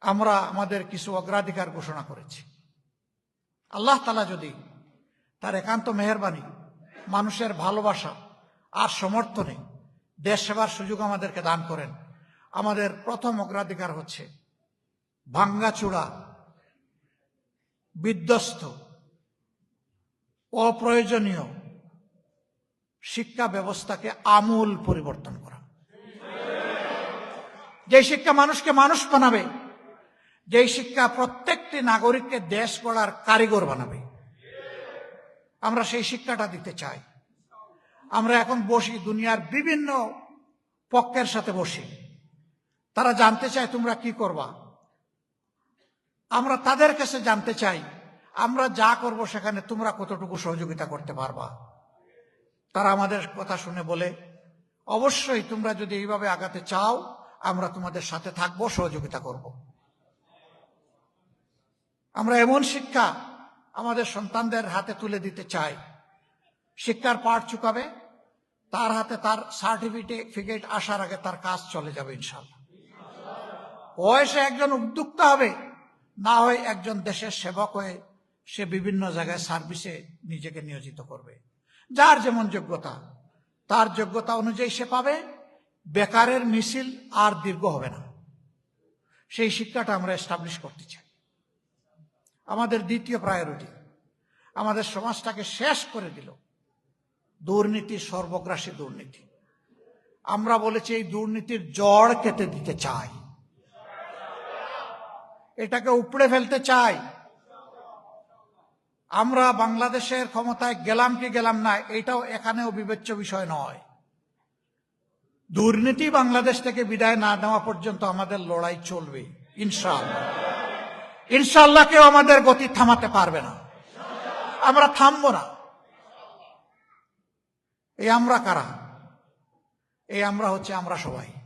আমরা আমাদের কিছু অগ্রাধিকার ঘোষণা করেছি। আল্লাহ তালা যদি তার একান্ত মেহরবানি, মানুষের ভালোবাসা আর সমর্থনে দেশ সেবার সুযোগ আমাদেরকে দান করেন, আমাদের প্রথম অগ্রাধিকার হচ্ছে ভাঙ্গাচূড়া, বিধ্বস্ত, অপ্রয়োজনীয় শিক্ষা ব্যবস্থাকে আমূল পরিবর্তন করা। যে শিক্ষা মানুষকে মানুষ বানাবে যেই শিক্ষা প্রত্যেকটি নাগরিককে দেশ গড়ার কারিগর বানাবে। আমরা সেই শিক্ষাটা দিতে চাই। আমরা এখন বসি, দুনিয়ার বিভিন্ন পক্ষের সাথে বসি। তারা জানতে চায় তোমরা কি করবা। আমরা তাদের কাছে জানতে চাই, আমরা যা করব সেখানে তোমরা কতটুকু সহযোগিতা করতে পারবা। তারা আমাদের কথা শুনে বলে, অবশ্যই তোমরা যদি এইভাবে আগাতে চাও, আমরা তোমাদের সাথে থাকব, সহযোগিতা করব। আমরা এমন শিক্ষা আমাদের সন্তানদের হাতে তুলে দিতে চাই। শিক্ষার পাঠ চুকাবে, তার হাতে তার সার্টিফিকেট আসার আগে তার কাজ চলে যাবে ইনশাল্লাহ বয়সে একজন উদ্যোক্তা হবে, না হয় একজন দেশের সেবক হয়ে সে বিভিন্ন জায়গায় সার্ভিসে নিজেকে নিয়োজিত করবে। যার যেমন যোগ্যতা, তার যোগ্যতা অনুযায়ী সে পাবে, বেকারের মিছিল আর দীর্ঘ হবে না। সেই শিক্ষাটা আমরা এস্টাবলিশ করতে চাই। আমাদের দ্বিতীয় প্রায়োরিটি আমাদের সমাজটাকে শেষ করে দিল। দুর্নীতি সর্বগ্রাসী দুর্নীতি। আমরা বলেছি এই দুর্নীতির জড় কেটে দিতে চাই। এটাকে উপড়ে ফেলতে চাই। আমরা বাংলাদেশের ক্ষমতায় গেলাম কি গেলাম না, এটাও এখানেও বিবেচ্য বিষয় নয়। দুর্নীতি বাংলাদেশ থেকে বিদায় না নেওয়া পর্যন্ত আমাদের লড়াই চলবে, ইনশাআল্লাহ। ইনশাআল্লাহ কেউ আমাদের গতি থামাতে পারবে না। আমরা থামব না। এই আমরা কারা? এই আমরা হচ্ছে আমরা সবাই।